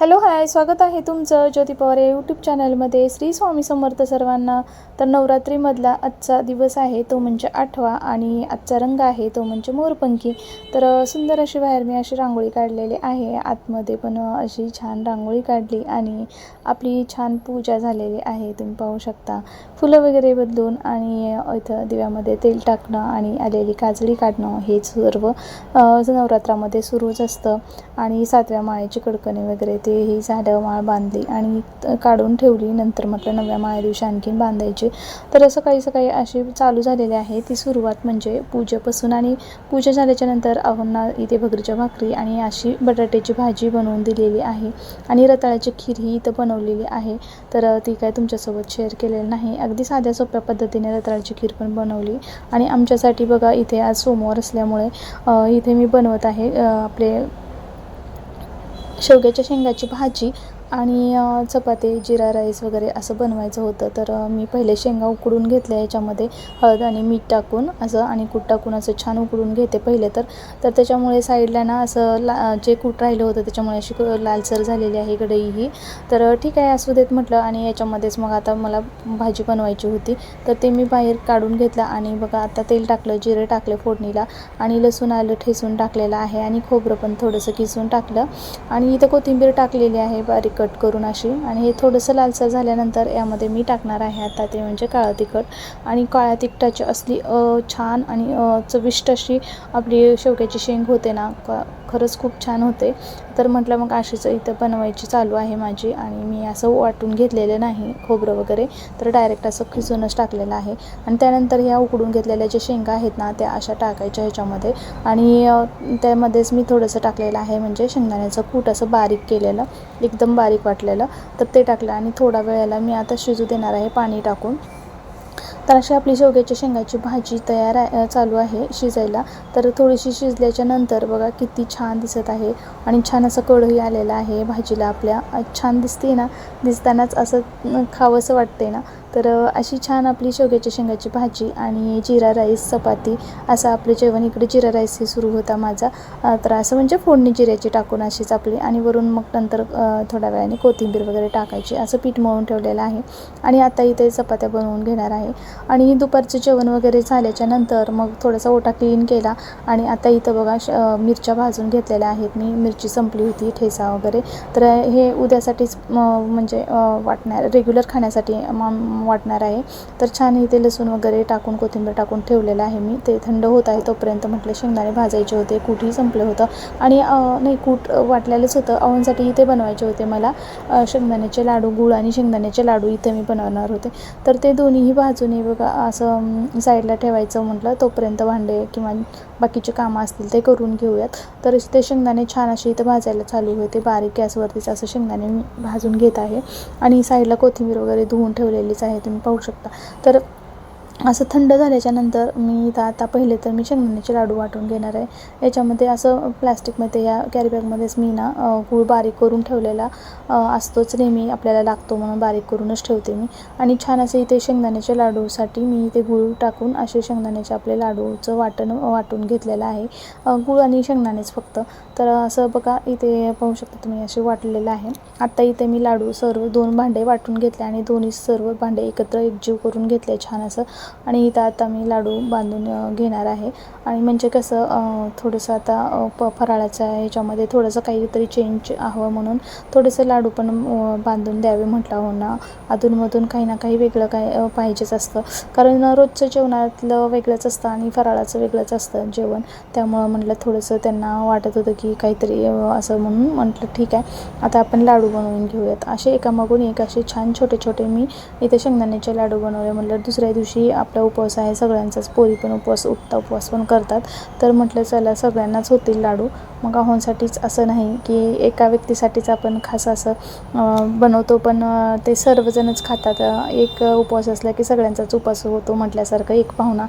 Hello hi स्वागत आहे तुमचं ज्योती पवार या यूट्यूब चॅनलमध्ये श्री स्वामी समर्थ सर्वांना तर नवरात्रीमधला आजचा दिवस आहे तो म्हणजे आठवा आणि आजचा रंग आहे तो म्हणजे मोरपंखी. तर सुंदर अशी बाहेर मी अशी रांगोळी काढलेली आहे. आतमध्ये पण अशी छान रांगोळी काढली आणि आपली छान पूजा झालेली आहे तुम्ही पाहू शकता. फुलं वगैरे बदलून आणि इथं दिव्यामध्ये तेल टाकणं आणि आलेली काजळी काढणं हे सर्व नवरात्रामध्ये सुरूच असतं. आणि सातव्या माळेची कडकणी वगैरे ते ही झाडं माळ बांधली आणि काढून ठेवली. नंतर म्हटलं नव्या माळ्या दिवशी आणखीन बांधायची. तर असं काही सकाळी अशी चालू झालेली आहे. ती सुरुवात म्हणजे पूजेपासून आणि पूजा झाल्याच्यानंतर अहोंना इथे भगरीच्या भाकरी आणि अशी बटाट्याची भाजी बनवून दिलेली आहे. आणि रताळ्याची खीर ही इथं बनवलेली आहे. तर ती काय तुमच्यासोबत शेअर केलेलं नाही. अगदी साध्या सोप्या पद्धतीने रताळ्याची खीर पण बनवली. आणि आमच्यासाठी बघा इथे आज सोमवार असल्यामुळे इथे मी बनवत आहे आपले शेवग्याच्या शेंगाची भाजी आणि चपाती जिरा राईस वगैरे असं बनवायचं होतं. तर मी पहिले शेंगा उकडून घेतल्या याच्यामध्ये. हळद आणि मीठ टाकून असं आणि कूट टाकून असं छान उकडून घेते पहिले तर. तर त्याच्यामुळे साईडला ना असं ला जे कूट राहिलं होतं त्याच्यामुळे अशी क- लालसर झालेली आहे कढई ही. तर ठीक आहे असू देत म्हटलं आणि याच्यामध्येच मग आता मला भाजी बनवायची होती. तर ते मी बाहेर काढून घेतलं आणि बघा आता तेल टाकलं जिरे टाकले फोडणीला आणि लसूण आलं ठेसून टाकलेलं आहे आणि खोबरं पण थोडंसं किसून टाकलं. आणि इथं कोथिंबीर टाकलेली आहे बारीक. कट करून अशी आणि हे थोडंसं लालसर झाल्यानंतर यामध्ये मी टाकणार आहे आता ते म्हणजे काळं तिखट. आणि काळ्या तिखटाची असली छान आणि चविष्ट अशी आपली शेवग्याची शेंग होते ना खरंच खूप छान होते. तर म्हटलं मग अशीच इथं बनवायची चालू आहे माझी आणि मी असं वाटून घेतलेलं नाही खोबरं वगैरे. तर डायरेक्ट असं खिसूनच टाकलेलं आहे. आणि त्यानंतर ह्या उकडून घेतलेल्या ज्या शेंगा आहेत ना त्या अशा टाकायच्या ह्याच्यामध्ये. आणि त्यामध्येच मी थोडंसं टाकलेलं आहे म्हणजे शेंगदाण्याचं कूट असं बारीक केलेलं एकदम बारीक वाटलेलं. तर ते टाकलं आणि थोडा वेळेला मी आता शिजू देणार आहे पाणी टाकून. तर अशी आपली शेवग्याच्या शेंगाची भाजी तयार आहे चालू आहे शिजायला. तर थोडीशी शिजल्याच्या नंतर बघा किती छान दिसत आहे आणि छान असं कढही आलेलं आहे भाजीला. आपल्या छान दिसते ना दिसतानाच असं खावंसं वाटते ना. तर अशी छान आपली शेवग्याच्या शेंगाची भाजी आणि जिरा राईस चपाती असं आपलं जेवण इकडे जिरा राईस हे सुरू होता माझा. तर असं म्हणजे फोडणी जिऱ्याची टाकून अशीच आपली आणि वरून मग नंतर थोड्या वेळाने कोथिंबीर वगैरे टाकायची असं पीठ मळून ठेवलेलं आहे. आणि आता इथे चपात्या बनवून घेणार आहे. आणि दुपारचं जेवण वगैरे झाल्याच्यानंतर मग थोडासा ओटा क्लीन केला आणि आता इथं बघा श मिरच्या भाजून घेतलेल्या आहेत मी. मिरची संपली होती ठेचा वगैरे. तर हे उद्यासाठीच म्हणजे वाटणार रेग्युलर खाण्यासाठी वाटणार आहे. तर छान इथे लसूण वगैरे टाकून कोथिंबीर टाकून ठेवलेलं आहे मी. ते थंड होत आहे तोपर्यंत म्हटलं शेंगदाणे भाजायचे होते कुठही संपलं होतं. आणि नाही कूट वाटलेलंच होतं. अवनसाठी इथे बनवायचे होते मला. शेंगदाण्याचे लाडू गुळ आणि शेंगदाण्याचे लाडू इथे मी बनवणार होते. तर ते दोन्हीही बाजूने बघा असं साईडला ठेवायचं म्हटलं. तोपर्यंत भांडे किंवा बाकीचे कामं असतील ते करून घेऊयात. तर ते शेंगदाणे छान असे इथं भाजायला चालू होते. बारीक गॅसवरतीच असं शेंगदाणे मी भाजून घेत आहे. आणि साईडला कोथिंबीर वगैरे धुवून ठेवलेलीच आहे तुम्ही पाहू शकता. तर असं थंड झाल्याच्यानंतर मी इथं आता पहिले तर मी शेंगदाण्याचे लाडू वाटून घेणार आहे. याच्यामध्ये असं प्लॅस्टिकमध्ये या कॅरीबॅगमध्येच मी ना गूळ बारीक करून ठेवलेला असतोच नेहमी आपल्याला लागतो म्हणून बारीक करूनच ठेवते मी. आणि छान असे इथे शेंगदाण्याच्या लाडूसाठी मी इथे गूळ टाकून असे शेंगदाण्याचे आपले लाडूचं वाटण वाटून घेतलेलं आहे. गूळ आणि शेंगदाणेच फक्त. तर असं बघा इथे पाहू शकता तुम्ही असे वाटलेलं आहे. आत्ता इथे मी लाडू सर्व दोन भांडे वाटून घेतले आणि दोन्ही सर्व भांडे एकत्र एकजीव करून घेतले. छान असं आणि इथं आता मी लाडू बांधून घेणार आहे. आणि म्हणजे कसं थोडंसं आता प फराळाच्या ह्याच्यामध्ये थोडंसं काहीतरी चेंज हवं म्हणून थोडेसे लाडू पण बांधून द्यावे म्हटलं हो ना. अधूनमधून काही ना काही वेगळं काय पाहिजेच असतं. कारण रोजचं जेवणातलं वेगळंच असतं आणि फराळाचं वेगळंच असतं जेवण. त्यामुळं म्हटलं थोडंसं त्यांना वाटत होतं की काहीतरी असं म्हणून म्हटलं ठीक आहे आता आपण लाडू बनवून घेऊयात. असे एकामागून एक असे छान छोटे छोटे मी इथे शेंगदाण्याचे लाडू बनवले. म्हटलं दुसऱ्या दिवशी आपला उपवास आहे सगळ्यांचाच पोरी पण उपवास उठता उपवास पण करतात. तर म्हटलं चला सगळ्यांनाच होतील लाडू. मग आहोंसाठीच असं नाही की एका व्यक्तीसाठीच आपण खास असं बनवतो पण ते सर्वजणच खातात. एक उपवास असला की सगळ्यांचाच उपवास होतो म्हटल्यासारखं एक पाहुणा.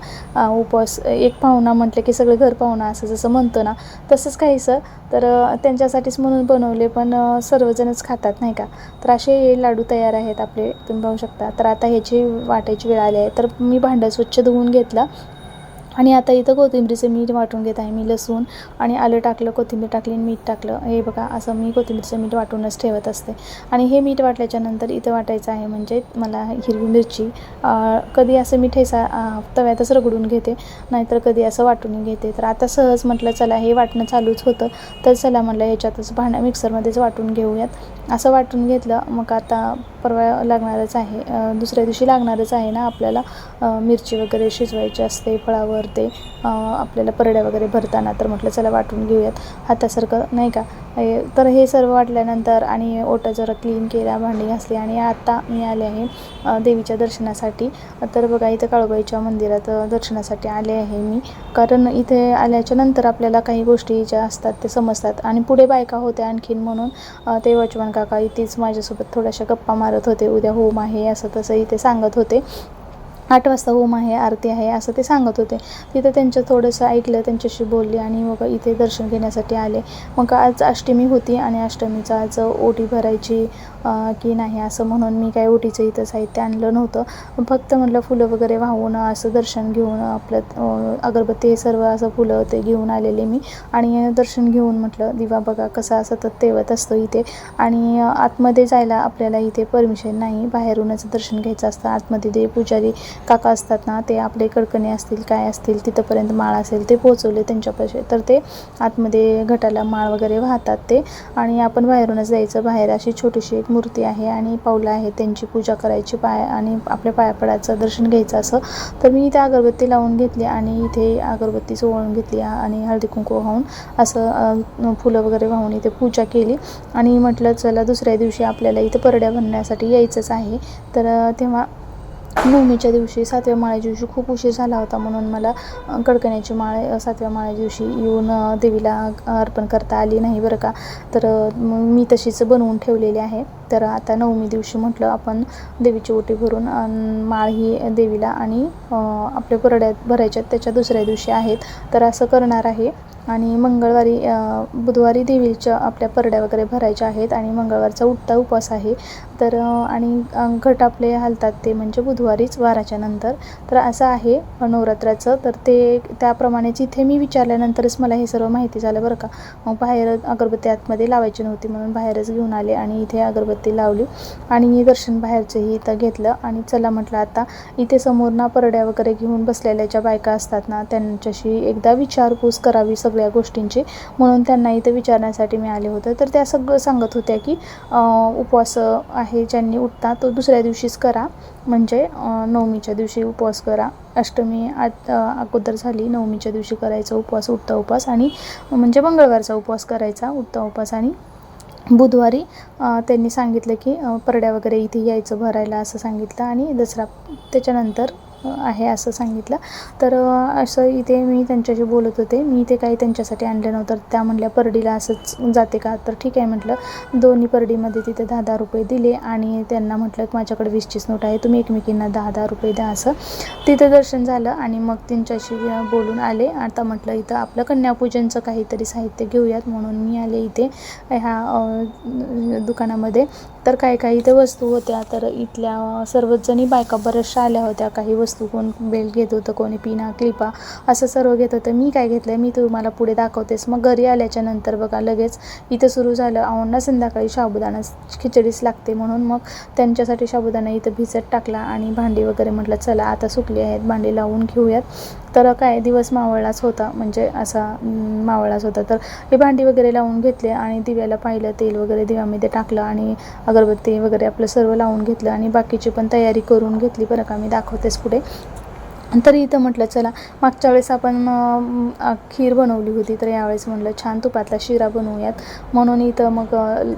उपवास एक पाहुणा म्हटलं की सगळे घर पाहुणा असं जसं म्हणतो ना तसंच काहीसं तर त्यांच्यासाठीच म्हणून बनवले पण सर्वजणच खातात नाही का? तर असे लाडू तयार आहेत आपले तुम्ही पाहू शकता. तर आता ह्याची वाटायची वेळ आली आहे. तर मी भांडं स्वच्छ धुवून घेतलं. आणि आता इथं कोथिंबीरीचं मीठ वाटून घेत आहे मी लसूण आणि आलं टाकलं कोथिंबीर टाकली आणि मीठ टाकलं. हे बघा असं मी कोथिंबीरचं मीठ वाटूनच ठेवत असते. आणि हे मीठ वाटल्याच्यानंतर इथं वाटायचं आहे म्हणजे मला हिरवी मिरची कधी असं मी ठेसा तव्यातच रगडून घेते नाहीतर कधी असं वाटून घेते. तर आता सहज म्हटलं चला हे वाटणं चालूच होतं. तर चला म्हटलं ह्याच्यातच भांड्या मिक्सरमध्येच वाटून घेऊयात. असं वाटून घेतलं मग आता परवा लागणारच आहे दुसऱ्या दिवशी लागणारच आहे ना आपल्याला मिरची वगैरे शिजवायची असते फळावर ते आपल्याला परड्या वगैरे भरताना तर म्हटलं चला वाटून घेऊयात. हातासारखं नाही का? हे- तर हे सर्व वाटल्यानंतर आणि ओटा जरा क्लीन केला भांडी घासली आणि आत्ता मी आले आहे देवीच्या दर्शनासाठी. तर बघा इथं काळूबाईच्या मंदिरात दर्शनासाठी आले आहे मी. कारण इथे आल्याच्यानंतर आपल्याला काही गोष्टी ज्या असतात ते समजतात. आणि पुढे बायका होत्या आणखीन म्हणून ते वचमान काका इथेच माझ्यासोबत थोड्याशा गप्पा मारत होते. उद्या होम आहे असं तसं इथे सांगत होते. आठ वाजता होम आहे आरती आहे असं ते सांगत होते. तिथं त्यांचं थोडंसं ऐकलं त्यांच्याशी बोलली आणि मग इथे दर्शन घेण्यासाठी आले. मग आज अष्टमी होती आणि अष्टमीचा आज ओटी भरायची की नाही असं म्हणून मी काय ओटीचं इथं साहित्य आणलं नव्हतं. फक्त म्हटलं फुलं वगैरे वाहून असं दर्शन घेऊन आपलं अगरबत्ती हे सर्व असं फुलं ते घेऊन आलेले मी. आणि दर्शन घेऊन म्हटलं दिवा बघा कसा सतत तेवत असतो इथे. आणि आतमध्ये जायला आपल्याला इथे परमिशन नाही. बाहेरूनच दर्शन घ्यायचं असतं. आतमध्ये ते पुजारी काका असतात ना ते आपले कडकणे असतील काय असतील तिथंपर्यंत माळ असेल ते पोहोचवले त्यांच्यापाशी. तर ते आतमध्ये घटाला माळ वगैरे वाहतात ते. आणि आपण बाहेरूनच जायचं. बाहेर अशी छोटीशी एक मूर्ती आहे आणि पावलं आहे त्यांची पूजा करायची पाय आणि आपल्या पायापडाचं दर्शन घ्यायचं असं. तर मी इथे अगरबत्ती लावून घेतली आणि इथे अगरबत्ती चोळून घेतली आणि हळदी कुंकू वाहून असं फुलं वगैरे वाहून इथे पूजा केली. आणि म्हटलं चला दुसऱ्या दिवशी आपल्याला इथे परड्या भरण्यासाठी यायचंच आहे. तर तेव्हा नवमीच्या दिवशी सातव्या माळ्याच्या दिवशी खूप उशीर झाला होता म्हणून मला कडकण्याची माळ सातव्या माळ्या दिवशी येऊन देवीला अर्पण करता आली नाही बरं का? तर मी तशीच बनवून ठेवलेली आहे. तर आता नवमी दिवशी म्हटलं आपण देवीची ओटी भरून माळ ही देवीला आणि आपल्या परड्यात भरायच्यात त्याच्या दुसऱ्या दिवशी आहेत. तर असं करणार आहे. आणि मंगळवारी बुधवारी देवीच्या आपल्या परड्या वगैरे भरायच्या आहेत आणि मंगळवारचा उठता उपवास आहे. तर आणि घट आपले हालतात ते म्हणजे बुधवारीच वाराच्या नंतर. तर असं आहे नवरात्राचं. तर ते त्याप्रमाणेच इथे मी विचारल्यानंतरच मला हे सर्व माहिती झालं बरं का. मग बाहेर अगरबत्ती आतमध्ये लावायची नव्हती म्हणून बाहेरच घेऊन आले आणि इथे अगरबत्ती लावली. आणि दर्शन बाहेरचंही इथं घेतलं. आणि चला म्हटलं आता इथे समोर ना परड्या वगैरे घेऊन बसलेल्या ज्या बायका असतात ना त्यांच्याशी एकदा विचारपूस करावी सगळ्या गोष्टींची. म्हणून त्यांना इथं विचारण्यासाठी मी आले होते. तर त्या सगळं सांगत होत्या की उपवास आहे ज्यांनी उठता तो दुसऱ्या दिवशीच करा. म्हणजे नवमीच्या दिवशी उपवास करा. अष्टमी आत अगोदर झाली नवमीच्या दिवशी करायचा उपवास उठता उपवास. आणि म्हणजे मंगळवारचा उपवास करायचा उठता उपवास. आणि बुधवारी त्यांनी सांगितलं की परड्या वगैरे इथे यायचं भरायला असं सांगितलं आणि दसरा त्याच्यानंतर आहे असं सांगितलं. तर असं इथे मी त्यांच्याशी बोलत होते. मी इथे काही त्यांच्यासाठी आणलं नव्हतं. त्या म्हणल्या परडीला असंच जाते का? तर ठीक आहे म्हटलं. दोन्ही परडीमध्ये तिथे दहा दहा रुपये दिले आणि त्यांना म्हटलं की माझ्याकडे वीसचीच नोट आहे. तुम्ही एकमेकींना दहा दहा रुपये द्या असं. तिथं दर्शन झालं आणि मग त्यांच्याशी बोलून आले. आता म्हटलं इथं आपलं कन्यापूजनचं काहीतरी साहित्य घेऊयात. म्हणून मी आले इथे ह्या दुकानामध्ये. तर काही काही इथं वस्तू होत्या तर इथल्या अ, सर्वच जणी बायका बऱ्याचशा आल्या होत्या. काही वस्तू कोण बेल्ट घेत होतं कोणी पिना क्लिपा असं सर्व घेत होतं. मी काय घेतलं मी तुम्हाला पुढे दाखवतेस. मग घरी आल्याच्यानंतर बघा लगेच इथं सुरू झालं. आवडणं संध्याकाळी साबुदाणा खिचडीच लागते म्हणून मग त्यांच्यासाठी साबुदाणा इथं भिजत टाकला आणि भांडी वगैरे म्हटलं चला आता सुकली आहेत. भांडी लावून घेऊयात. तर काय दिवस मावळलाच होता. म्हणजे असा मावळाच होता. तर हे भांडी वगैरे लावून घेतले आणि दिव्याला पाहिलं तेल वगैरे दिव्यामध्ये टाकलं आणि अगरबत्ती वगैरे आपलं सर्व लावून घेतलं आणि बाकीची पण तयारी करून घेतली. बरं का मी दाखवतेच पुढे. तरी इथं म्हटलं चला मागच्या वेळेस आपण खीर बनवली होती तर यावेळेस म्हटलं छान तुपातला शिरा बनवूयात. म्हणून इथं मग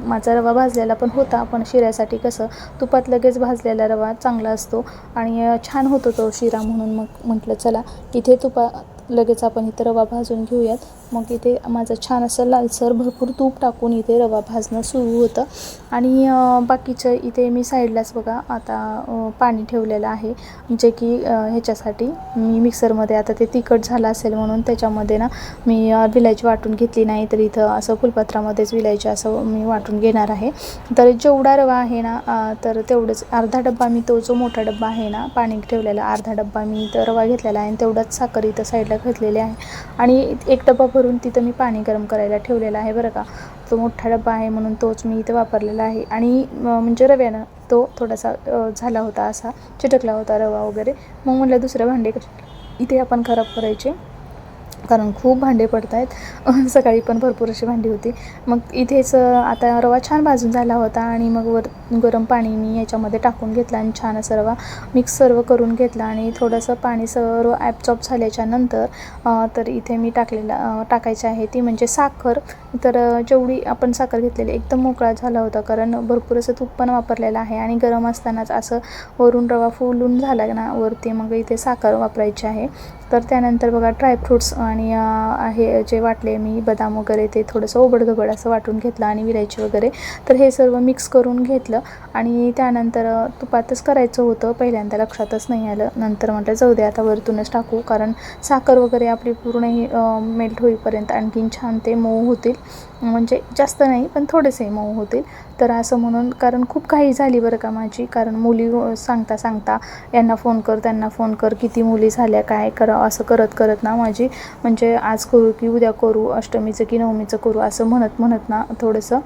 माझा रवा भाजलेला पण होता पण शिऱ्यासाठी कसं तुपात लगेच भाजलेला रवा चांगला असतो आणि छान होतो तो शिरा म्हणून मग म्हटलं चला इथे तुपा लगेच आपण इथं रवा भाजून घेऊयात. मग इथे माझं छान असं लालसर भरपूर तूप टाकून इथे रवा भाजणं सुरू होतं. आणि बाकीचं इथे मी साईडलाच बघा आता पाणी ठेवलेलं आहे. जे की ह्याच्यासाठी मी मिक्सरमध्ये आता ते तिखट झालं असेल म्हणून त्याच्यामध्ये ना मी विलायची वाटून घेतली नाही तर इथं असं फुलपत्रामध्येच विलायची असं मी वाटून घेणार आहे. तर जेवढा रवा आहे ना तर तेवढंच अर्धा डब्बा मी तो जो मोठा डब्बा आहे ना पाणी ठेवलेला अर्धा डब्बा मी इथं रवा घेतलेला आहे आणि तेवढाच साखर इथं साईडला घेतलेली आहे. आणि एक डब्बा भरून तिथं मी पाणी गरम करायला ठेवलेला आहे बरं का. तो मोठा डब्बा आहे म्हणून तोच मी इथं वापरलेला आहे. आणि म्हणजे रव्यानं तो थोडासा झाला होता असा चिटकला होता रवा वगैरे. मग म्हटलं दुसरं भांडे इथे आपण खराब करायचे. कारण खूप भांडे पडत आहेत सकाळी पण भरपूर अशी भांडी होती. मग इथेच आता रवा छान भाजून झाला होता आणि मग वर गरम पाणी मी याच्यामध्ये टाकून घेतलं आणि छान असं रवा मिक्स सर्व करून घेतला आणि थोडंसं पाणी सर्व ॲपचॉप झाल्याच्यानंतर तर इथे मी टाकलेला टाकायची आहे ती म्हणजे साखर. तर जेवढी आपण साखर घेतलेली एकदम मोकळा झाला होता कारण भरपूर असं तूप पण वापरलेलं आहे आणि गरम असतानाच असं वरून रवा फुलून झाला ना वरती मग इथे साखर वापरायची आहे. तर त्यानंतर बघा ड्रायफ्रूट्स आणि हे आहे जे वाटले मी बदाम वगैरे ते थोडंसं ओबडधबड असं वाटून घेतलं आणि विलायची वगैरे. तर हे सर्व मिक्स करून घेतलं आणि त्यानंतर तुपातच करायचं होतं. पहिल्यांदा लक्षातच नाही आलं. नंतर म्हटलं जाऊ दे आता वरतूनच टाकू. कारण साखर वगैरे आपली पूर्णही मेल्ट होईपर्यंत आणखीन छान ते मऊ होतील. म्हणजे जास्त नाही पण थोडेसे मऊ होतील. तर असं म्हणून कारण खूप काही झाली बरं का माझी. कारण मुली सांगता सांगता यांना फोन कर त्यांना फोन कर किती मुली झाल्या काय करा असं करत करत ना माझी. म्हणजे आज करू की उद्या करू अष्टमीचं की नवमीचं करू असं म्हणत म्हणत ना थोडंसं.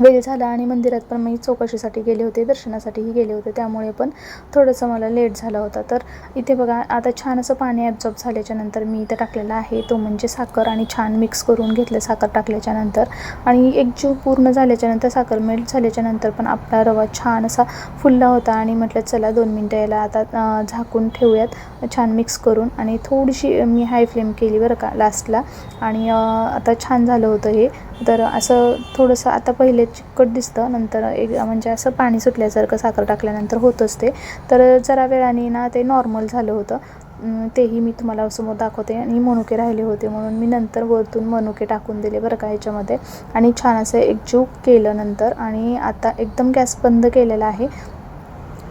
वेळ झाला आणि मंदिरात पण मी चौकशीसाठी गेले होते दर्शनासाठीही गेले होते. त्यामुळे पण थोडंसं मला लेट झाला होता. तर इथे बघा आता छान असं पाणी ॲब्झॉर्ब झाल्याच्यानंतर मी इथं टाकलेलं आहे. तो म्हणजे साखर आणि छान मिक्स करून घेतलं साखर टाकल्याच्या नंतर. आणि एक जीव पूर्ण झाल्याच्यानंतर साखर मेल्ट झाल्याच्यानंतर पण आपला रवा छान असा फुलला होता. आणि म्हटलं चला दोन मिनटं याला आता झाकून ठेवूयात. छान मिक्स करून. आणि थोडीशी मी हाय फ्लेम केली बरं का लास्टला आणि आता छान झालं होतं हे. तर असं थोडंसं आता पहिले चिकट दिसतं नंतर एक म्हणजे असं पाणी सुटल्यासारखं साखर टाकल्यानंतर होतंच ते तर जरा वेळाने ना ते नॉर्मल झालं होतं. तेही मी तुम्हाला समोर दाखवते आणि मनुके राहिले होते म्हणून मी नंतर वरतून मनुके टाकून दिले बरं का ह्याच्यामध्ये. आणि छान असं एकजीव केलं नंतर आणि आता एकदम गॅस बंद केलेला आहे.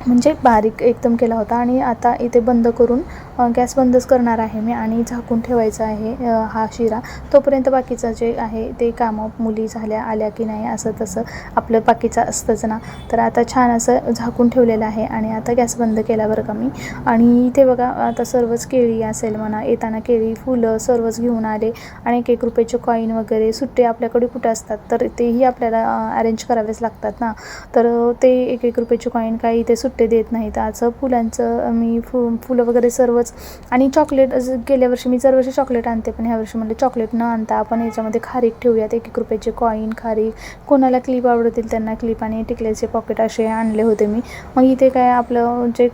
म्हणजे बारीक एकदम केला होता आणि आता इथे बंद करून गॅस बंदच करणार आहे मी आणि झाकून ठेवायचं आहे हा शिरा. तोपर्यंत बाकीचं जे आहे ते कामं मुली झाल्या आल्या की नाही असं तसं आपलं बाकीचं असतंच ना. तर आता छान असं झाकून ठेवलेलं आहे आणि आता गॅस बंद केला बरं का मी. आणि इथे बघा आता सर्वच केळी असेल म्हणा येताना केळी फुलं सर्वच घेऊन आले आणि एक एक रुपयाचे कॉईन वगैरे सुट्टे आपल्याकडे कुठे असतात? तर तेही आपल्याला अरेंज करावेच लागतात ना. तर ते एक एक रुपयाचे कॉईन काही ते सुट्टे देत नाहीत. असं फुलांचं मी फु फुलं वगैरे सर्वच आणि चॉकलेट गेल्या वर्षी मी दरवर्षी चॉकलेट आणते पण ह्या वर्षी म्हणलं चॉकलेट न आणता आपण याच्यामध्ये खारीक ठेवूयात. एक एक रुपयाचे कॉईन खारीक. कोणाला क्लिप आवडतील त्यांना क्लिप आणि टिकल्याचे पॉकेट असे आणले होते मी. मग इथे काय आपलं जे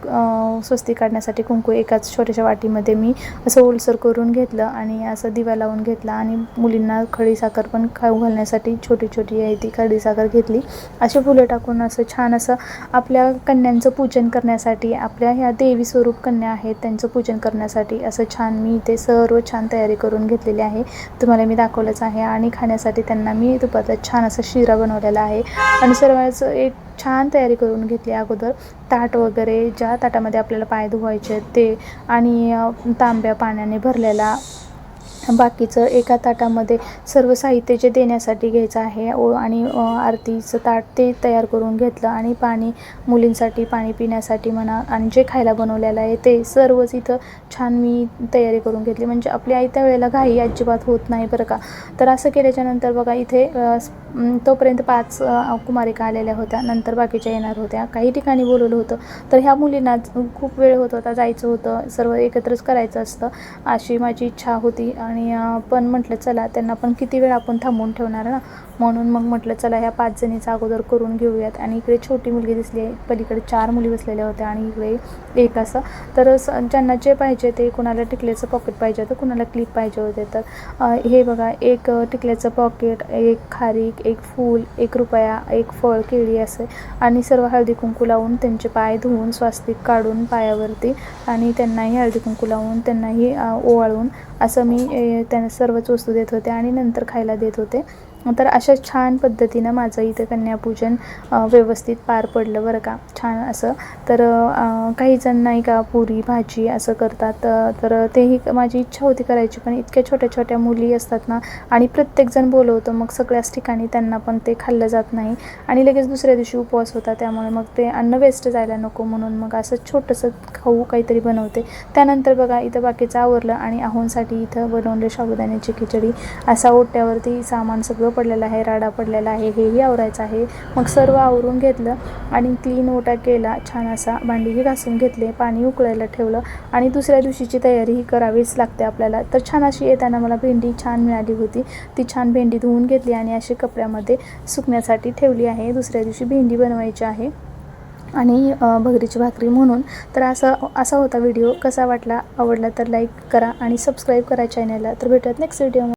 स्वस्ती काढण्यासाठी कुंकू एकाच छोट्याशा वाटीमध्ये मी असं ओलसर करून घेतलं आणि असं दिवा लावून घेतला आणि मुलींना खडी साखर पण खाऊ घालण्यासाठी छोटी छोटी आहे ती खडी साखर घेतली. असे फुलं टाकून असं छान असं आपल्या कन्यांचं पूजन करण्यासाठी आपल्या ह्या देवी स्वरूप कन्या आहेत त्यांचं पूजन करण्यासाठी. असं छान मी ते सर्व छान तयारी करून घेतलेली आहे. तुम्हाला मी दाखवलंच आहे आणि खाण्यासाठी त्यांना मी दुपारचा छान असा शिरा बनवलेला आहे. आणि सर्वांचं एक छान तयारी करून घेतली अगोदर. ताट वगैरे ज्या ताटामध्ये आपल्याला पाय धुवायचे आहेत ते आणि तांब्या पाण्याने भरलेला बाकीचं एका ताटामध्ये सर्व साहित्य जे देण्यासाठी घ्यायचं आहे ओ आणि आरतीचं ताट ते तयार करून घेतलं आणि पाणी मुलींसाठी पाणी पिण्यासाठी म्हणा आणि जे खायला बनवलेलं आहे ते सर्वच इथं छान मी तयारी करून घेतली. म्हणजे आपली आई त्या वेळेला घाई अजिबात होत नाही बरं का. तर असं केल्याच्यानंतर बघा इथे तोपर्यंत पाच कुमारिका आलेल्या होत्या. नंतर बाकीच्या येणार होत्या. काही ठिकाणी बोलवलं होतं. तर ह्या मुलींना खूप वेळ होत होता. जायचं होतं. सर्व एकत्रच करायचं असतं. अशी माझी इच्छा होती आणि आणि पण म्हटलं चला त्यांना पण किती वेळ आपण थांबवून ठेवणार ना? म्हणून मग म्हटलं चला ह्या पाच जणीचा अगोदर करून घेऊयात. आणि इकडे छोटी मुलगी दिसली आहे. पलीकडे चार मुली बसलेल्या होत्या आणि इकडे एक असं. तर स ज्यांना जे पाहिजे ते कुणाला टिकल्याचं पॉकेट पाहिजे होतं कुणाला क्लिप पाहिजे होते. तर हे बघा एक टिकल्याचं पॉकेट एक खारीक एक फूल एक रुपया एक फळ केळी असे. आणि सर्व हळदी कुंकू लावून त्यांचे पाय धुवून स्वास्तिक काढून पायावरती आणि त्यांनाही हळदी कुंकू लावून त्यांनाही ओवाळून असं मी त्यांना सर्वच वस्तू देत होते आणि नंतर खायला देत होते. तर अशा छान पद्धतीनं माझं इथं कन्यापूजन व्यवस्थित पार पडलं बरं का. छान असं. तर काही जण नाही का पुरी भाजी असं करतात. तर तेही माझी इच्छा होती करायची पण इतक्या छोट्या छोट्या मुली असतात ना आणि प्रत्येकजण बोलवतो मग सगळ्याच ठिकाणी त्यांना पण ते खाल्लं जात नाही. आणि लगेच दुसऱ्या दिवशी उपवास होता त्यामुळे मग ते अन्न वेस्ट जायला नको म्हणून मग असं छोटंसं खाऊ काहीतरी बनवते. त्यानंतर बघा इथं बाकीचं आवरलं आणि आहोंसाठी इथं बनवले साबुदाण्याची खिचडी. असा ओट्यावरती सामान सगळं पडलेलं आहे राडा पडलेला आहे हेही आवरायचं आहे. मग सर्व आवरून घेतलं आणि क्लीन ओटा केला छान असा भांडीही घासून घेतले पाणी उकळायला ठेवलं आणि दुसऱ्या दिवशीची तयारी ही करावीच लागते आपल्याला. तर छान अशी येताना मला भेंडी छान मिळाली होती. ती छान भेंडी धुवून घेतली आणि अशी कपड्यामध्ये सुकण्यासाठी ठेवली आहे. दुसऱ्या दिवशी भेंडी बनवायची आहे. आणि भगरीची भाकरी म्हणून. तर असा असा होता व्हिडिओ. कसा वाटला आवडला तर लाईक करा आणि सबस्क्राईब करा चॅनलला तर भेटूयात नेक्स्ट व्हिडिओ